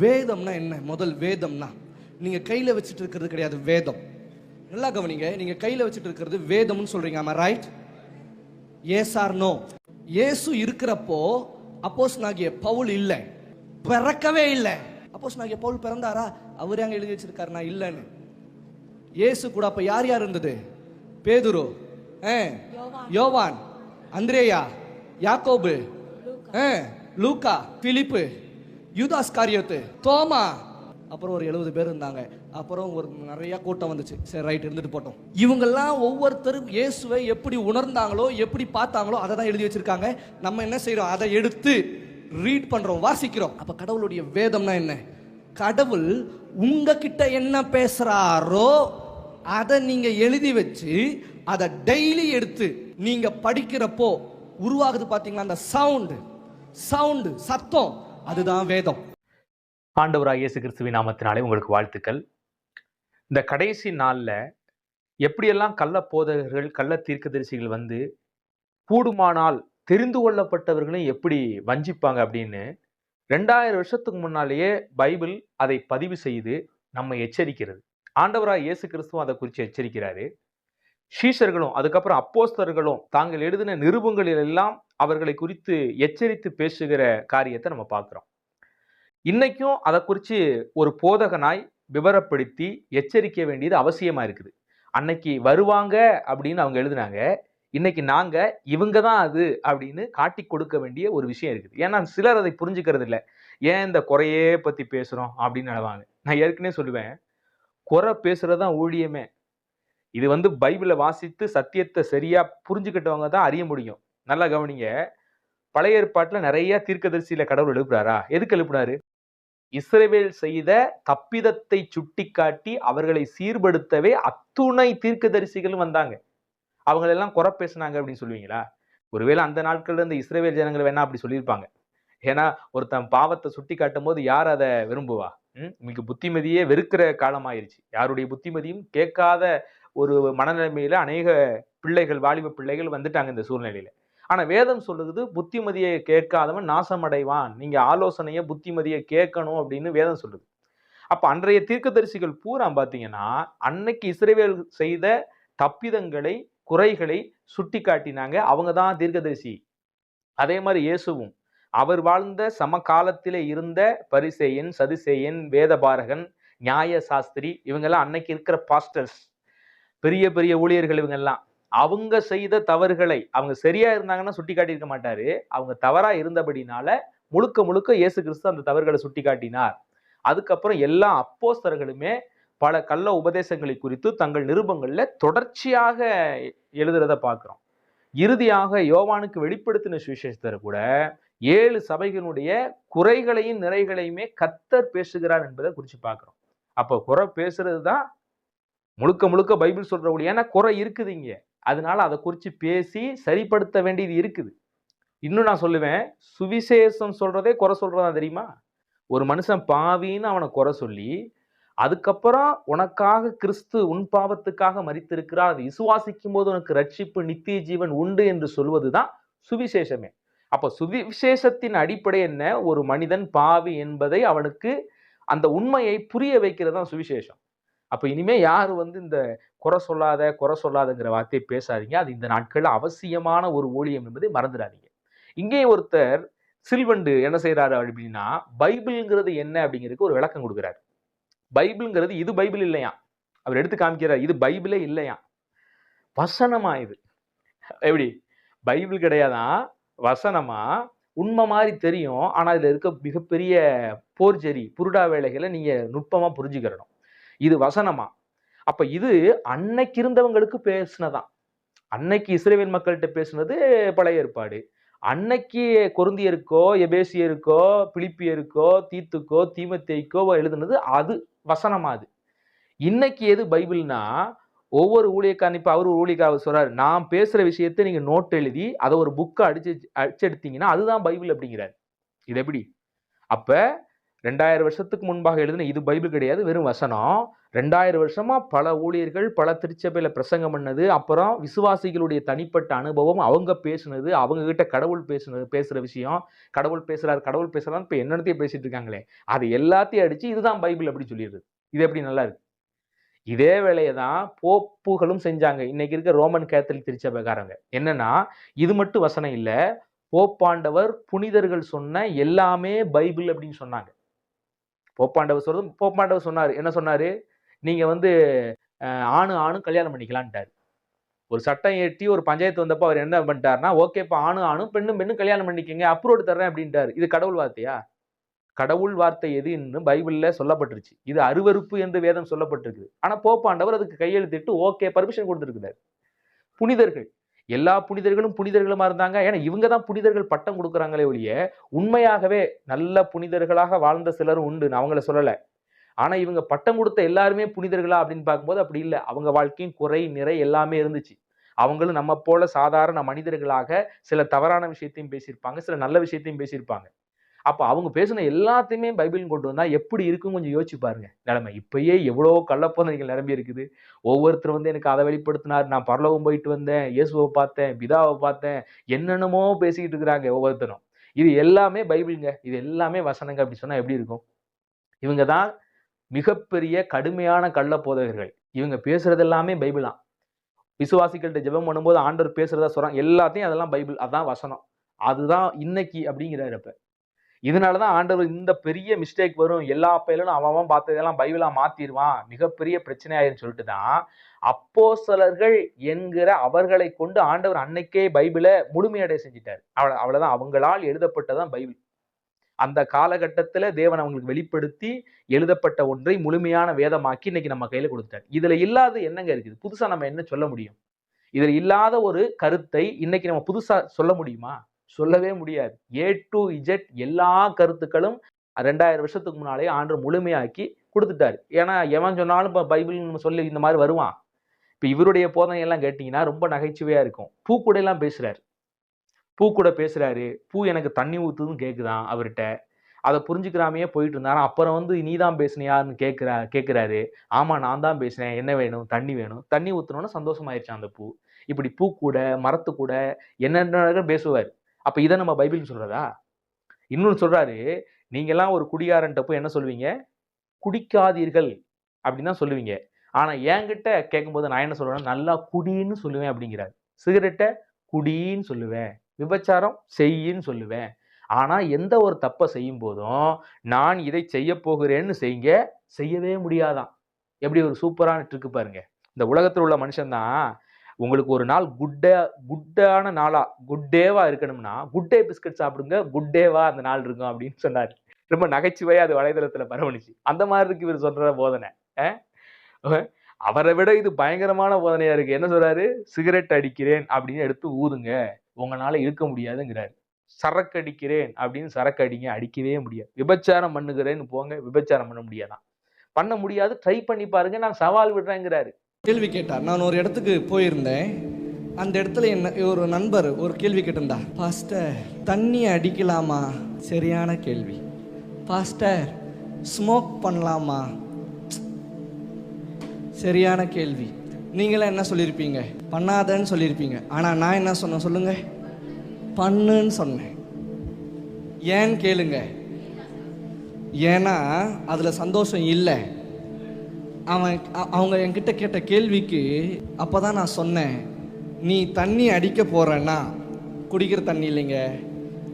வேதம்னா என்ன? முதல் வேதம்னா. நீங்க கையில வச்சுட்டு இருக்கிறது கிடையாது வேதம். நல்லா கவனிங்க. நீங்க கையில வச்சுட்டு இருக்கிறது வேதம்னு சொல்றீங்க. ஆமா ரைட் எஸ் ஆர் நோ இயேசு இருக்கிறப்போ அப்போஸ் நாகிய பவுல் இல்ல. பிறக்கவே இல்லை. அப்போஸ் நாகிய பவுல் பிறந்தாரா? அவர் அங்க எழுதி வச்சிருக்காரு. நான் இல்லைன்னு. இயேசு கூட அப்ப யார் யார் இருந்தது? பேதுரு. யோவான். அந்திரேயா. யாக்கோபு. லூக்கா. பிலிப்பு. யூதாஸ் காரியத்து. தோமா. அப்புறம் ஒரு எழுபது பேர் இருந்தாங்க. அப்புறம் ஒரு நிறைய கூட்டம் வந்துச்சு. சரி ரைட் இருந்துட்டு போட்டோம். இவங்கெல்லாம் ஒவ்வொருத்தரும் இயேசுவை எப்படி உணர்ந்தாங்களோ எப்படி பார்த்தாங்களோ அதை தான் எழுதி வச்சிருக்காங்க. நம்ம என்ன செய்றோம்? அதை எடுத்து ரீட் பண்றோம் வாசிக்கிறோம். அப்ப கடவுளுடைய வேதம்னா என்ன? கடவுள் உங்ககிட்ட என்ன பேசுறாரோ அதை நீங்க எழுதி வச்சு அதை டெய்லி எடுத்து நீங்க படிக்கிறப்போ உருவாகுது பாத்தீங்களா? அந்த சவுண்டு சவுண்டு சத்தம். அதுதான் வேதம். ஆண்டவராக இயேசு கிறிஸ்துவின் நாமத்தினாலே உங்களுக்கு வாழ்த்துக்கள். இந்த கடைசி நாளில் எப்படியெல்லாம் கள்ள போதகர்கள் கள்ள தீர்க்கதரிசிகள் வந்து கூடுமானால் தெரிந்து கொள்ளப்பட்டவர்களையும் எப்படி வஞ்சிப்பாங்க அப்படின்னு ரெண்டாயிரம் வருஷத்துக்கு முன்னாலேயே பைபிள் அதை பதிவு செய்து நம்மை எச்சரிக்கிறது. ஆண்டவராக இயேசு கிறிஸ்துவும் அதை குறித்து எச்சரிக்கிறாரு. ஷீஷர்களும் அதுக்கப்புறம் அப்போஸ்தர்களும் தாங்கள் எழுதின நிருபங்களில் எல்லாம் அவர்களை குறித்து எச்சரித்து பேசுகிற காரியத்தை நம்ம பார்க்குறோம். இன்னைக்கும் அதை குறித்து ஒரு போதகனாய் விவரப்படுத்தி எச்சரிக்க வேண்டியது அவசியமாக இருக்குது. அன்னைக்கு வருவாங்க அப்படின்னு அவங்க எழுதினாங்க. இன்னைக்கு நாங்க இவங்க தான் அது அப்படின்னு காட்டி கொடுக்க வேண்டிய ஒரு விஷயம் இருக்குது. ஏன்னா சிலர் அதை புரிஞ்சுக்கிறது இல்லை ஏன் இந்த குறையே பத்தி பேசுறோம் அப்படின்னு நினைவாங்க. நான் ஏற்கனவே சொல்லுவேன். குறை பேசுறது தான் ஊழியமே. இது வந்து பைபிளை வாசித்து சத்தியத்தை சரியா புரிஞ்சுக்கிட்டவங்க தான் அறிய முடியும். நல்லா கவனிங்க. பழைய ஏற்பாட்டில் நிறைய தீர்க்கதரிசியில கடவுள் எழுப்புறாரா? எதுக்கு எழுப்புனாரு? இஸ்ரேவேல் செய்த தப்பிதத்தை சுட்டிக்காட்டி அவர்களை சீர்படுத்தவே அத்துணை தீர்க்கதரிசிகளும் வந்தாங்க. அவங்களெல்லாம் குறை பேசுனாங்க அப்படின்னு சொல்லுவீங்களா? ஒருவேளை அந்த நாட்கள்ல இருந்து இஸ்ரேவேல் ஜனங்கள் வேணா அப்படி சொல்லியிருப்பாங்க. ஏன்னா ஒருத்தன் பாவத்தை சுட்டி காட்டும் போது யார் அதை விரும்புவா? ம்? புத்திமதியே வெறுக்கிற காலமாயிருச்சு. யாருடைய புத்திமதியும் கேட்காத ஒரு மனநிலைமையில் அநேக பிள்ளைகள் வாலிப பிள்ளைகள் வந்துட்டாங்க இந்த சூழ்நிலையில். ஆனால் வேதம் சொல்லுது புத்திமதியை கேட்காதவன் நாசமடைவான். நீங்கள் ஆலோசனையை புத்திமதியை கேட்கணும் அப்படின்னு வேதம் சொல்லுது. அப்போ அன்றைய தீர்க்கதரிசிகள் பூரா பார்த்தீங்கன்னா அன்னைக்கு இஸ்ரேவேல் செய்த தப்பிதங்களை குறைகளை சுட்டி காட்டினாங்க அவங்க தான் தீர்க்கதரிசி. அதே மாதிரி இயேசுவும். அவர் வாழ்ந்த சமகாலத்திலே இருந்த பரிசேயன் சதுசேயன் வேதபாரகன் நியாய சாஸ்திரி இவங்கெல்லாம் அன்னைக்கு இருக்கிற பாஸ்டர்ஸ் பெரிய பெரிய ஊழியர்கள் இவங்கெல்லாம். அவங்க செய்த தவறுகளை அவங்க சரியா இருந்தாங்கன்னா சுட்டி காட்டியிருக்க மாட்டாரு. அவங்க தவறா இருந்தபடினால முழுக்க முழுக்க இயேசு கிறிஸ்து அந்த தவறுகளை சுட்டி காட்டினார். அதுக்கப்புறம் எல்லா அப்போஸ்தர்களுமே பல கள்ள உபதேசங்களை குறித்து தங்கள் நிருபங்கள்ல தொடர்ச்சியாக எழுதுறத பார்க்குறோம். இறுதியாக யோவானுக்கு வெளிப்படுத்தின சுவிசேஷத்தர் கூட ஏழு சபைகளுடைய குறைகளையும் நிறைகளையுமே கத்தர் பேசுகிறார் என்பதை குறித்து பார்க்குறோம். அப்போ குறை பேசுறது தான் முழுக்க முழுக்க பைபிள் சொல்ற ஏன்னா குறை இருக்குது இங்க. அதனால அதை குறித்து பேசி சரிப்படுத்த வேண்டியது இருக்குது. இன்னும் நான் சொல்லுவேன் சுவிசேஷம் சொல்றதே குறை சொல்றதா தெரியுமா? ஒரு மனுஷன் பாவின்னு அவனை குறை சொல்லி அதுக்கப்புறம் உனக்காக கிறிஸ்து உன் பாவத்துக்காக மறித்திருக்கிறார் அது விசுவாசிக்கும் போது உனக்கு ரட்சிப்பு நித்திய ஜீவன் உண்டு என்று சொல்வது தான் சுவிசேஷமே. அப்போ சுவிசேஷத்தின் அடிப்படை என்ன? ஒரு மனிதன் பாவி என்பதை அவனுக்கு அந்த உண்மையை புரிய வைக்கிறது தான் சுவிசேஷம். அப்போ இனிமேல் யாரு வந்து இந்த குறை சொல்லாத குறை சொல்லாதங்கிற வார்த்தையை பேசாதீங்க. அது இந்த நாட்களில் அவசியமான ஒரு ஊழியம் என்பதை மறந்துடாதீங்க. இங்கே ஒருத்தர் சில்வண்டு என்ன செய்கிறாரு அப்படின்னா பைபிள்ங்கிறது என்ன அப்படிங்கிறதுக்கு ஒரு விளக்கம் கொடுக்குறாரு. பைபிள்ங்கிறது இது பைபிள் இல்லையா? அவர் எடுத்து காமிக்கிறார் இது பைபிளே இல்லையா? வசனமா இது. எப்படி? பைபிள் கிடையாதான் வசனமா? உண்மை மாதிரி தெரியும். ஆனால் இதில் இருக்க மிகப்பெரிய போர்ஜெரி புருடா வேலைகளை நீங்கள் நுட்பமாக புரிஞ்சுக்கிறணும். இது வசனமா? அப்ப இது அன்னைக்கு இருந்தவங்களுக்கு பேசினதான். அன்னைக்கு இஸ்ரேல் மக்கள்கிட்ட பேசுனது பழைய ஏற்பாடு. அன்னைக்கு கொருந்தியருக்கோ எபேசியருக்கோ பிலிப்பியருக்கோ தீத்துக்கோ தீமத்தேய்க்கோ எழுதுனது அது வசனமா அது. இன்னைக்கு எது பைபிள்னா ஒவ்வொரு ஊழியக்காரன் இப்போ அவர் ஊழியக்காக சொல்றாரு நான் பேசுற விஷயத்தை நீங்க நோட் எழுதி அதை ஒரு புக்கை அடிச்சு அடிச்செடுத்தீங்கன்னா அதுதான் பைபிள் அப்படிங்கிறாரு. இது எப்படி? அப்ப ரெண்டாயிரம் வருஷத்துக்கு முன்பாக எழுதின இது பைபிள் கிடையாது வெறும் வசனம். ரெண்டாயிரம் வருஷமா பல ஊழியர்கள் பல திருச்சபையில் பிரசங்கம் பண்ணது அப்புறம் விசுவாசிகளுடைய தனிப்பட்ட அனுபவம் அவங்க பேசுனது அவங்க கிட்ட கடவுள் பேசுனது பேசுகிற விஷயம் கடவுள் பேசுறாரு கடவுள் பேசுறாரு இப்போ என்னென்னத்தையும் பேசிட்டு இருக்காங்களே அது எல்லாத்தையும் அடிச்சு இதுதான் பைபிள் அப்படி சொல்லிடுது. இது எப்படி நல்லா இருக்கு? இதே வேலையை தான் போப்புகளும் செஞ்சாங்க. இன்னைக்கு இருக்க ரோமன் கேத்தலிக் திருச்சபைக்காரங்க. என்னன்னா இது மட்டும் வசனம் இல்லை போப்பாண்டவர் புனிதர்கள் சொன்ன எல்லாமே பைபிள் அப்படின்னு சொன்னாங்க. போப்பாண்டவர் சொல்றது போப்பாண்டவர் சொன்னார். என்ன சொன்னார்? நீங்கள் வந்து ஆணு ஆணும் கல்யாணம் பண்ணிக்கலான்ட்டார். ஒரு சட்டம் எட்டி ஒரு பஞ்சாயத்து வந்தப்போ அவர் என்ன பண்ணிட்டாருன்னா ஓகேப்பா ஆணு ஆணும் பெண்ணும் பெண்ணும் கல்யாணம் பண்ணிக்கங்க அப்ரூவ் தர்றேன் அப்படின்ட்டார். இது கடவுள் வார்த்தையா? கடவுள் வார்த்தை எதுன்னு பைபிளில் சொல்லப்பட்டுருச்சு. இது அருவருப்பு என்று வேதம் சொல்லப்பட்டிருக்குது. ஆனால் போப்பாண்டவர் அதுக்கு கையெழுத்திட்டு ஓகே பர்மிஷன் கொடுத்துருக்கிறார். புனிதர்கள் எல்லா புனிதர்களும் புனிதர்களுமா இருந்தாங்க. ஏன்னா இவங்க தான் புனிதர்கள் பட்டம் கொடுக்குறாங்களே ஒழிய உண்மையாகவே நல்ல புனிதர்களாக வாழ்ந்த சிலரும் உண்டு. நான் அவங்கள சொல்லலை. ஆனால் இவங்க பட்டம் கொடுத்த எல்லாருமே புனிதர்களா அப்படின்னு பார்க்கும்போது அப்படி இல்லை. அவங்க வாழ்க்கையும் குறை நிறை எல்லாமே இருந்துச்சு. அவங்களும் நம்ம போல சாதாரண மனிதர்களாக சில தவறான விஷயத்தையும் பேசியிருப்பாங்க சில நல்ல விஷயத்தையும் பேசியிருப்பாங்க. அப்போ அவங்க பேசின எல்லாத்தையுமே பைபிள் கொண்டு வந்தால் எப்படி இருக்கும் கொஞ்சம் யோசிச்சு பாருங்க. நிலைமை இப்பயே எவ்வளோ கள்ளப்போதனைகள் நிரம்பி இருக்குது. ஒவ்வொருத்தர் வந்து எனக்கு அதை வெளிப்படுத்தினார் நான் பரலோகம் போயிட்டு வந்தேன் இயேசுவை பார்த்தேன் பிதாவை பார்த்தேன் என்னென்னமோ பேசிக்கிட்டு இருக்கிறாங்க ஒவ்வொருத்தரும். இது எல்லாமே பைபிளுங்க. இது எல்லாமே வசனங்க அப்படி சொன்னால் எப்படி இருக்கும்? இவங்க தான் மிகப்பெரிய கடுமையான கள்ள போதகர்கள் இவங்க பேசுறது எல்லாமே பைபிளாம் விசுவாசிகள்கிட்ட ஜெபம் பண்ணும்போது ஆண்டவர் பேசுறதா சொல்றாங்க. எல்லாத்தையும் அதெல்லாம் பைபிள். அதான் வசனம். அதுதான் இன்னைக்கு அப்படிங்கிறாரு இதனால தான் ஆண்டவர் இந்த பெரிய மிஸ்டேக் வரும். எல்லா பயிலும் அவன் அவன் பார்த்ததெல்லாம் பைபிளாக மாற்றிடுவான் மிகப்பெரிய பிரச்சனையாயிருன்னு சொல்லிட்டு தான் அப்போஸ்தலர்கள் என்கிற அவர்களை கொண்டு ஆண்டவர் அன்னைக்கே பைபிளை முழுமையடைய செஞ்சிட்டார். அவ்வளோ அவ்வளோதான் அவங்களால் எழுதப்பட்டதான் பைபிள். அந்த காலகட்டத்தில் தேவன் அவங்களுக்கு வெளிப்படுத்தி எழுதப்பட்ட ஒன்றை முழுமையான வேதமாக்கி இன்னைக்கு நம்ம கையில் கொடுத்துட்டார். இதில் இல்லாத என்னங்க இருக்குது. புதுசாக நம்ம என்ன சொல்ல முடியும்? இதில் இல்லாத ஒரு கருத்தை இன்னைக்கு நம்ம புதுசாக சொல்ல முடியுமா? சொல்லவே முடியாது. ஏ டு இஜெட் எல்லா கருத்துக்களும் ரெண்டாயிரம் வருஷத்துக்கு முன்னாலே ஆண்டு முழுமையாக்கி கொடுத்துட்டாரு. ஏன்னா எவன் சொன்னாலும் இப்போ பைபிள் நம்ம சொல்லி இந்த மாதிரி வருவான். இப்போ இவருடைய போதனையெல்லாம் கேட்டிங்கன்னா ரொம்ப நகைச்சுவையாக இருக்கும். பூ கூட எல்லாம் பூ கூட பேசுகிறாரு பூ எனக்கு தண்ணி ஊற்றுதுன்னு கேட்குதான் அவர்கிட்ட? அதை புரிஞ்சுக்கிறாமையே போயிட்டு இருந்தாரு. அப்புறம் வந்து நீ தான் பேசுனியான்னு கேட்குறா கேட்குறாரு ஆமாம் நான் தான் பேசினேன். என்ன வேணும்? தண்ணி வேணும். தண்ணி ஊத்துனோன்னா சந்தோஷமாயிருச்சு அந்த பூ. இப்படி பூ கூட மரத்து கூட என்னென்ன பேசுவார். அப்போ இதை நம்ம பைபிள்னு சொல்கிறதா இன்னொன்று சொல்கிறாரு நீங்கள்லாம் ஒரு குடியாரன்ட்ட போய் என்ன சொல்லுவீங்க? குடிக்காதீர்கள் அப்படின்னு தான் சொல்லுவீங்க. ஆனால் என்கிட்ட கேட்கும்போது நான் என்ன சொல்லுவேன்னா நல்லா குடின்னு சொல்லுவேன் அப்படிங்கிறாரு. சிகரெட்டை குடின்னு சொல்லுவேன் விபச்சாரம் செய்யின்னு சொல்லுவேன். ஆனால் எந்த ஒரு தப்பை செய்யும் போதும் நான் இதை செய்ய போகிறேன்னு செய்யுங்க செய்யவே முடியாதான். எப்படி ஒரு சூப்பரான ட்ரிக்கு பாருங்க. இந்த உலகத்தில் உள்ள மனுஷன்தான் உங்களுக்கு ஒரு நாள் குட்டே குட்டான நாளா குட்டேவா இருக்கணும்னா குட் டே பிஸ்கட் சாப்பிடுங்க குட்டேவா அந்த நாள் இருக்கும் அப்படின்னு சொன்னார். ரொம்ப நகைச்சுவையா அது வலைதளத்துல பரவணிச்சு அந்த மாதிரி இருக்கு இவர் சொல்ற போதனை. அவரை விட இது பயங்கரமான போதனையா இருக்கு. என்ன சொல்றாரு? சிகரெட் அடிக்கிறேன் அப்படின்னு எடுத்து ஊதுங்க. உங்களால இருக்க முடியாதுங்கிறாரு. சரக்கு அடிக்கிறேன் அப்படின்னு சரக்கு அடிங்க அடிக்கவே முடியாது. விபச்சாரம் பண்ணுகிறேன்னு போங்க விபச்சாரம் பண்ண முடியாதான். பண்ண முடியாது ட்ரை பண்ணி பாருங்க நான் சவால் விடுறேங்கிறாரு. கேள்வி கேட்டார். நான் ஒரு இடத்துக்கு போயிருந்தேன். அந்த இடத்துல என்ன ஒரு நண்பர் ஒரு கேள்வி கேட்டிருந்தா பாஸ்டர் தண்ணி அடிக்கலாமா? சரியான கேள்வி. பாஸ்டர் ஸ்மோக் பண்ணலாமா? சரியான கேள்வி. நீங்களாம் என்ன சொல்லியிருப்பீங்க? பண்ணாதன்னு சொல்லியிருப்பீங்க. ஆனால் நான் என்ன சொன்னேன் சொல்லுங்க? பண்ணுன்னு சொன்னேன். ஏன்னு கேளுங்க? ஏன்னா அதில் சந்தோஷம் இல்லை. அவன் அவங்க என்கிட்ட கேட்ட கேள்விக்கு அப்போ தான் நான் சொன்னேன் நீ தண்ணி அடிக்க போகிறேன்னா குடிக்கிற தண்ணி இல்லைங்க.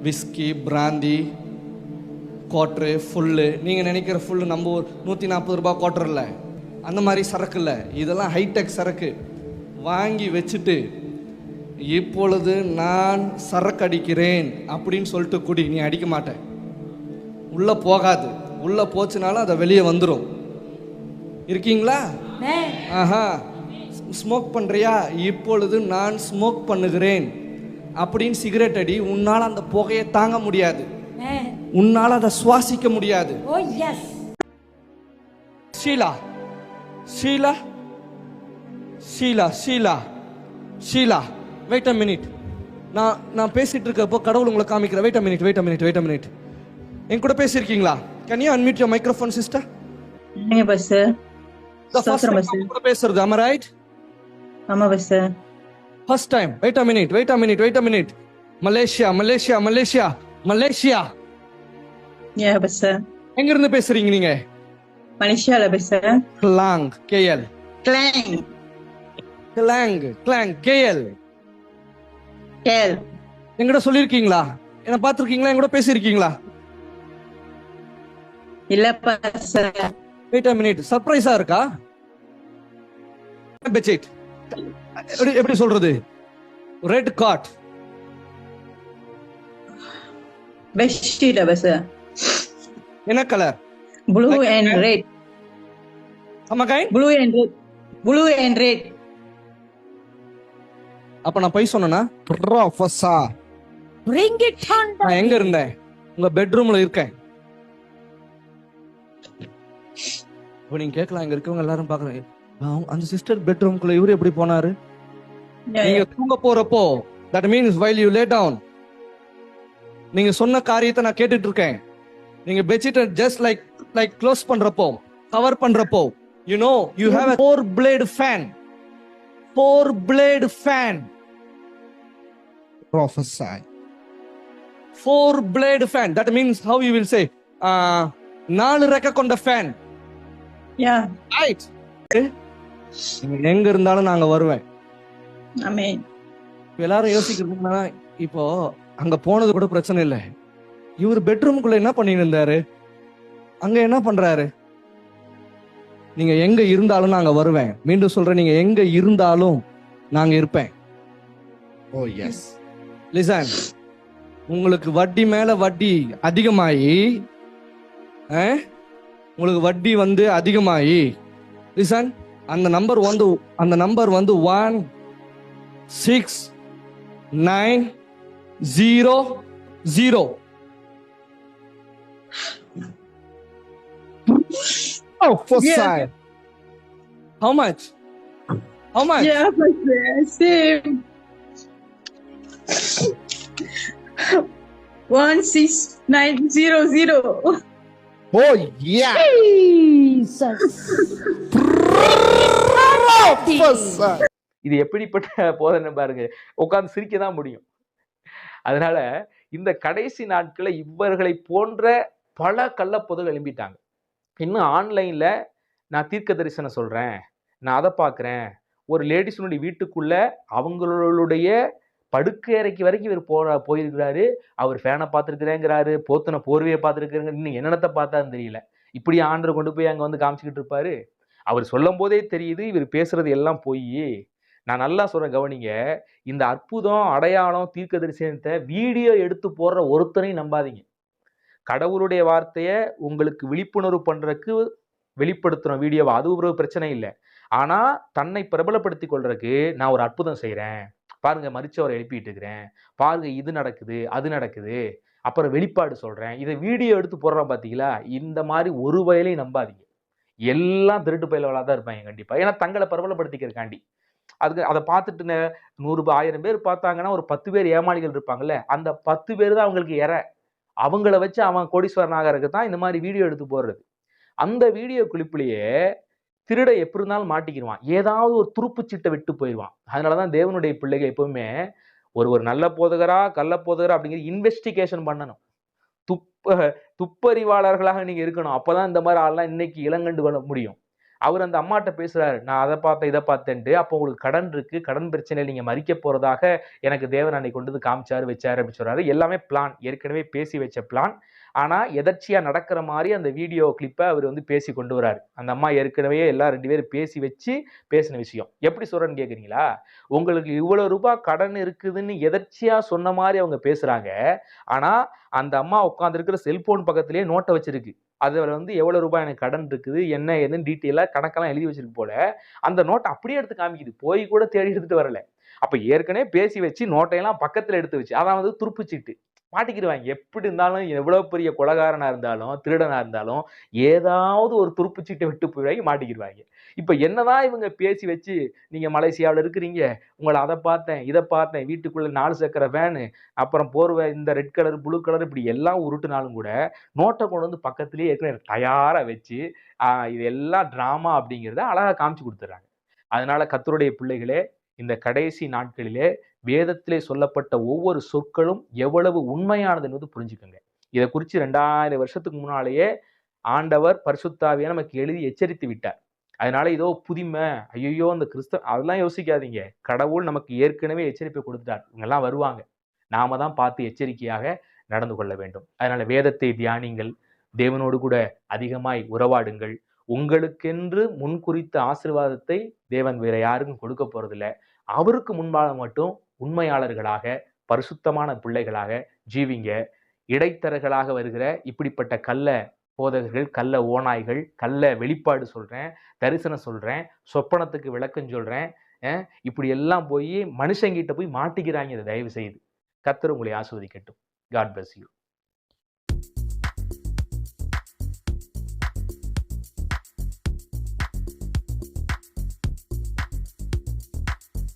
விஸ்கி பிராந்தி குவாட்ரு ஃபுல்லு நீங்கள் நினைக்கிற ஃபுல்லு நம்ம ஊர் நூற்றி நாற்பது ரூபாய் குவாட்ரு இல்லை. அந்த மாதிரி சரக்கு இல்லை. இதெல்லாம் ஹைடெக் சரக்கு. வாங்கி வச்சுட்டு இப்பொழுது நான் சரக்கு அடிக்கிறேன் அப்படின்னு சொல்லிட்டு குடி. நீ அடிக்க மாட்ட. உள்ளே போகாது. உள்ளே போச்சுனாலும் அதை வெளியே வந்துடும் இருக்கீங்களா. ஆஹா. ஸ்மோக் பண்றியா? இப்பொழுது நான் ஸ்மோக் பண்ணுகிறேன். அப்படின்னு சிகரெட் அடி உன்னால் அந்த புகையை தாங்க முடியாது. உன்னால் அதை சுவாசிக்க முடியாது. Oh, yes. Sheila. Sheela. Sheela Sheela. Sheela wait a minute நான் நான் பேசிட்டு இருக்கப்போ கடவுள் உங்களை காமிக்கிறேன் wait a minute wait a minute wait a minute என் கூட பேசியிருக்கீங்களா can you unmute your microphone sister இல்லைங்க பேசுறது ஆமா pastor first time wait a minute wait a minute wait a minute Malaysia Malaysia Malaysia Malaysia. Yeah pastor எங்க இருந்து பேசுறீங்க நீங்க? மலேசியால pastor கிளாங் KL Klang Klang Klang KL Khel எங்கிட்ட சொல்லிருக்கீங்களா என்ன பாத்திருக்கீங்களா என் கூட பேசியிருக்கீங்களா? இல்ல பாஸ்டர் வெயிட் அ மினிட் சர்ப்ரைஸா இருக்கா? பெட்ஷீட் எப்படி எப்படி சொல்றது? ரெட் காட் பெட்ஷீட் பாஸ்டர் என்ன கலர் ப்ளூ அண்ட்? ரெட் ஆமா கைன் blue and red blue and red அப்ப நான் போய் சொன்னேனா ப்ரொஃபஸா Bring it on நான் எங்க இருந்தேன்? உங்க பெட்ரூம்ல இருக்கேன். இப்போ நீங்க கேட்கலாம் இங்க இருக்கவங்க எல்லாரும் பாக்குறேன் அந்த சிஸ்டர் பெட்ரூம்குள்ள இவரு எப்படி போனாரு? நீங்க தூங்க போறப்போ that means while you lay down நீங்க சொன்ன காரியத்தை நான் கேட்டுட்டு இருக்கேன். நீங்க பெட்ஷீட்டை ஜஸ்ட் லைக் லைக் க்ளோஸ் பண்றப்போ கவர் பண்றப்போ you know you have a four blade fan four blade fan four blade fan. That means how you will say uh, நாலு ரெக்க கொண்ட ஃபேன் யா ரைட் நீங்க எங்க இருந்தாலும் நாங்க வருவேன். எல்லாரும் யோசிக்கிறது என்னன்னா, இப்போ அங்க போனது கூட பிரச்சனை இல்லை. இவர் பெட்ரூமுக்குள்ள என்ன பண்ணிட்டு இருந்தாரு? அங்க என்ன பண்றாரு? நீங்க எங்க இருந்தாலும் நாங்க வருவேன். மீண்டும் சொல்றேன் நீங்க எங்க இருந்தாலும் நாங்க இருப்பேன். ஓ எஸ் லிசன் உங்களுக்கு வட்டி மேல வட்டி அதிகமாயி அஹ், உங்களுக்கு வட்டி வந்து அதிகமாயி லிசன் அந்த நம்பர் வந்து அந்த நம்பர் வந்து one six nine zero zero Oh, for Yeah. side. How much? How much? Yeah pastor same one six nine zero zero Oh, yeah. இது எப்படிப்பட்ட போதனை பாருங்க உட்கார்ந்து சிரிக்க தான் முடியும் அதனால இந்த கடைசி நாட்களில் இவர்களை போன்ற பல கள்ளப்பொதுகள் எழும்பிட்டாங்க இன்னும் ஆன்லைன்ல நான் தீர்க்க தரிசனம் சொல்றேன் நான் அதை பார்க்குறேன் ஒரு லேடிஸினுடைய வீட்டுக்குள்ள அவங்களுடைய படுக்கை அறைக்கு வரைக்கும் இவர் போற போயிருக்கிறாரு. அவர் ஃபேனை பார்த்துருக்குறேங்கிறாரு. போத்தின போர்வையை பார்த்துருக்குறேங்க இன்னும் என்னென்னத்தை பார்த்தான்னு தெரியல. இப்படி ஆண்டரை கொண்டு போய் அங்கே வந்து காமிச்சிக்கிட்டு இருப்பாரு. அவர் சொல்லும் போதே தெரியுது இவர் பேசுறது எல்லாம் போய் நான் நல்லா சொல்கிறேன் கவனிங்க. இந்த அற்புதம் அடையாளம் தீர்க்க தரிசனத்தை வீடியோ எடுத்து போடுற ஒருத்தனையும் நம்பாதீங்க. கடவுளுடைய வார்த்தையை உங்களுக்கு விழிப்புணர்வு பண்ணுறதுக்கு வெளிப்படுத்துகிறோம் வீடியோவை அது ஒரு பிரச்சனை இல்லை. ஆனால் தன்னை பிரபலப்படுத்தி கொள்றதுக்கு நான் ஒரு அற்புதம் செய்கிறேன் பாருங்க மறிச்சவரை எழுப்பிட்டு இருக்கிறேன் பாருங்க இது நடக்குது அது நடக்குது. அப்புறம் வெளிப்பாடு சொல்கிறேன் இதை வீடியோ எடுத்து போடுறோம் பார்த்தீங்களா இந்த மாதிரி ஒரு வயலையும் நம்பாதீங்க. எல்லாம் திருட்டு பயிலவளாக தான் இருப்பாங்க கண்டிப்பாக ஏன்னா தங்களை பரவலப்படுத்திக்கிறக்காண்டி அதுக்கு அதை பார்த்துட்டு நூறு ஆயிரம் பேர் பார்த்தாங்கன்னா ஒரு பத்து பேர் ஏமாளிகள் இருப்பாங்கல்ல? அந்த பத்து பேர் தான் அவங்களுக்கு இற. அவங்கள வச்சு அவன் கோடீஸ்வரன் ஆகிறதுக்கு தான் இந்த மாதிரி வீடியோ எடுத்து போடுறது. அந்த வீடியோ குளிப்புலேயே திருட எப்படி இருந்தாலும் மாட்டிக்கிடுவான். ஏதாவது ஒரு துருப்பு சீட்டை விட்டு போயிடுவான். அதனால தான் தேவனுடைய பிள்ளைகள் எப்பவுமே ஒரு ஒரு நல்ல போதகரா கள்ள போதகரா அப்படிங்கிற இன்வெஸ்டிகேஷன் பண்ணணும். துப்ப துப்பறிவாளர்களாக நீங்கள் இருக்கணும். அப்பதான் இந்த மாதிரி ஆள்லாம் இன்னைக்கு இளங்கண்டு கொள்ள முடியும். அவர் அந்த அம்மாட்ட பேசுறாரு நான் அதை பார்த்தேன் இதை பார்த்தேன்ட்டு. அப்போ உங்களுக்கு கடன் இருக்கு. கடன் பிரச்சனை நீங்க மறிக்க போறதாக எனக்கு தேவன் அன்னைக்கு கொண்டு வந்து காமிச்சாரு வச்சாரு அப்படின்னு சொல்றாரு. எல்லாமே பிளான் ஏற்கனவே பேசி வச்ச பிளான் ஆனால் எதர்ச்சியாக நடக்கிற மாதிரி அந்த வீடியோ கிளிப்பை அவர் வந்து பேசி கொண்டு வராரு. அந்த அம்மா ஏற்கனவே எல்லா ரெண்டு பேரும் பேசி வச்சு பேசின விஷயம். எப்படி சொல்றேன்னு கேட்குறீங்களா உங்களுக்கு இவ்வளோ ரூபாய் கடன் இருக்குதுன்னு எதர்ச்சியாக சொன்ன மாதிரி அவங்க பேசுகிறாங்க ஆனால் அந்த அம்மா உட்காந்துருக்கிற செல்போன் பக்கத்துலேயே நோட்டை வச்சிருக்கு. அதில் வந்து எவ்வளோ ரூபாய் எனக்கு கடன் இருக்குது என்ன ஏதுன்னு டீட்டெயிலாக கணக்கெல்லாம் எழுதி வச்சிருக்கு போல அந்த நோட்டை அப்படியே எடுத்து காமிக்குது. போய் கூட தேடி எடுத்துகிட்டு வரல. அப்போ ஏற்கனவே பேசி வச்சு நோட்டையெல்லாம் பக்கத்தில் எடுத்து வச்சு அதான் வந்து துருப்புச்சிட்டு. மாட்டிக்கிடுவாங்க. எப்படி இருந்தாலும் எவ்வளவு பெரிய கொலகாரனா இருந்தாலும் திருடனா இருந்தாலும் ஏதாவது ஒரு துருப்புச்சீட்டை விட்டு போய் மாட்டிக்கிடுவாங்க. இப்ப என்னதான் இவங்க பேசி வச்சு நீங்க மலேசியாவில் இருக்கிறீங்க. உங்களை அதை பார்த்தேன் இதை பார்த்தேன் வீட்டுக்குள்ள நாலு சக்கர வேனு அப்புறம் போர்வை இந்த ரெட் கலர் ப்ளூ கலர் இப்படி எல்லாம் உருட்டுனாலும் கூட நோட்டை கொண்டு வந்து பக்கத்துலேயே ஏற்கனவே தயாரா வச்சு இது எல்லாம் ட்ராமா அப்படிங்கிறத அழகா காமிச்சு கொடுத்துட்றாங்க. அதனால கத்தருடைய பிள்ளைகளே இந்த கடைசி நாட்களிலே வேதத்திலே சொல்லப்பட்ட ஒவ்வொரு சொற்களும் எவ்வளவு உண்மையானது என்பது புரிஞ்சுக்கோங்க. இதை குறித்து ரெண்டாயிரம் வருஷத்துக்கு முன்னாலேயே ஆண்டவர் பரிசுத்தாவியை நமக்கு எழுதி எச்சரித்து விட்டார். அதனால ஏதோ புதுமை ஐயோ அந்த கிறிஸ்தவ அதெல்லாம் யோசிக்காதீங்க. கடவுள் நமக்கு ஏற்கனவே எச்சரிப்பை கொடுத்துட்டார். இவங்கெல்லாம் வருவாங்க. நாம தான் பார்த்து எச்சரிக்கையாக நடந்து கொள்ள வேண்டும். அதனால வேதத்தை தியானிங்கள். தேவனோடு கூட அதிகமாய் உறவாடுங்கள். உங்களுக்கென்று முன்குறித்த ஆசீர்வாதத்தை தேவன் வேற யாருக்கும் கொடுக்க போறதில்ல. அவருக்கு முன்பாக மட்டும் உண்மையாளர்களாக பரிசுத்தமான பிள்ளைகளாக ஜீவிங்க. இடைத்தரகளாக வருகிற இப்படிப்பட்ட கல்ல போதகர்கள் கள்ள ஓநாய்கள் கள்ள வெளிப்பாடு சொல்றேன் தரிசனம் சொல்றேன் சொப்பனத்துக்கு விளக்கம் சொல்றேன் இப்படி எல்லாம் போய் மனுஷங்கிட்ட போய் மாட்டிக்கிறாங்க இதை தயவு செய்து கத்தர் உங்களை ஆஸ்வதிக்கட்டும் காட் பிளஸ் யூ